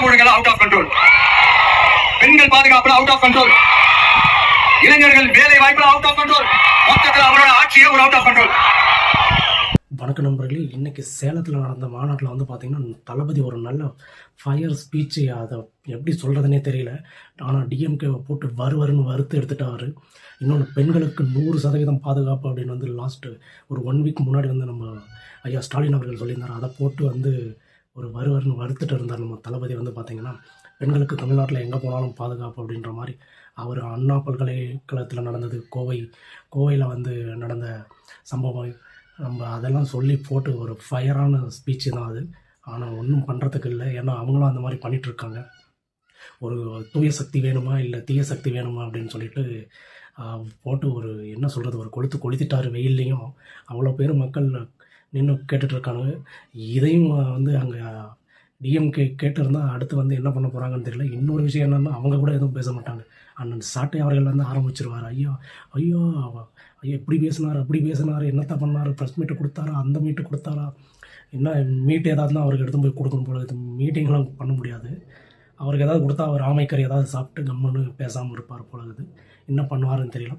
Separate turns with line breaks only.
சட்டம் out of control பெண்கள் பாதுகாப்புல out of control இளைஞர்கள் வேலை வாய்ப்புல அவுட் ஆஃப் கண்ட்ரோல் மொத்தத்தில் அவரோட ஆட்சியே ஒரு அவுட் ஆஃப் கண்ட்ரோல்
வணக்க நண்பர்களே இன்றைக்கி சேலத்தில் நடந்த மாநாட்டில் வந்து பார்த்திங்கன்னா தளபதி ஒரு நல்ல ஃபயர் ஸ்பீச்சு அதை எப்படி சொல்கிறதுனே தெரியல. ஆனால் டிஎம்கேவை போட்டு வருவருன்னு வறுத்து எடுத்துட்டாரு. இன்னொன்று பெண்களுக்கு நூறு சதவீதம் பாதுகாப்பு அப்படின்னு வந்து லாஸ்ட்டு ஒரு ஒன் வீக் முன்னாடி வந்து நம்ம ஐயா ஸ்டாலின் அவர்கள் சொல்லியிருந்தார். அதை போட்டு வந்து ஒரு வருவர்னு வறுத்துட்டு இருந்தார். நம்ம தளபதி வந்து பார்த்திங்கன்னா பெண்களுக்கு தமிழ்நாட்டில் எங்கே போனாலும் பாதுகாப்பு அப்படின்ற மாதிரி அவர் அண்ணா பல்கலைக்கழகத்தில் நடந்தது. கோவை கோவையில் வந்து நடந்த சம்பவம். நம்ம அதெல்லாம் சொல்லி போட்டு ஒரு ஃபயரான ஸ்பீச்சு தான் அது. ஆனால் ஒன்றும் பண்ணுறதுக்கு இல்லை. ஏன்னா அவங்களும் அந்த மாதிரி பண்ணிகிட்ருக்காங்க ஒரு தூய சக்தி வேணுமா? இல்லை தீய சக்தி வேணுமா? அப்படின்னு சொல்லிட்டு போட்டு ஒரு என்ன சொல்கிறது ஒரு கொளுத்து கொளுத்திட்டாரு வெயில்லையும். அவ்வளோ பேர் மக்கள் நின்று கேட்டுட்ருக்காங்க இதையும் வந்து அங்கே டிஎம்கே கேட்டிருந்தால் அடுத்து வந்து என்ன பண்ண போகிறாங்கன்னு தெரியல. இன்னொரு விஷயம் என்னென்னா அவங்க கூட எதுவும் பேச மாட்டாங்க. அண்ணன் சாட்டை அவர்கள் வந்து ஆரம்பிச்சிருவார். ஐயோ ஐயோ அவ- ஐயோ இப்படி பேசினார் அப்படி பேசினார் என்னத்த பண்ணார் ப்ரெஸ் மீட்டு கொடுத்தாரா அந்த மீட்டு கொடுத்தாரா என்ன மீட் ஏதாவது தான் அவருக்கு எடுத்து போய் கொடுக்கணும் போல இது மீட்டிங்லாம் பண்ண முடியாது. அவருக்கு ஏதாவது கொடுத்தா அவர் ஆமைக்கறி ஏதாவது சாப்பிட்டு கம்முன்னு பேசாமல் இருப்பார் போல இது என்ன பண்ணுவாருன்னு தெரியல.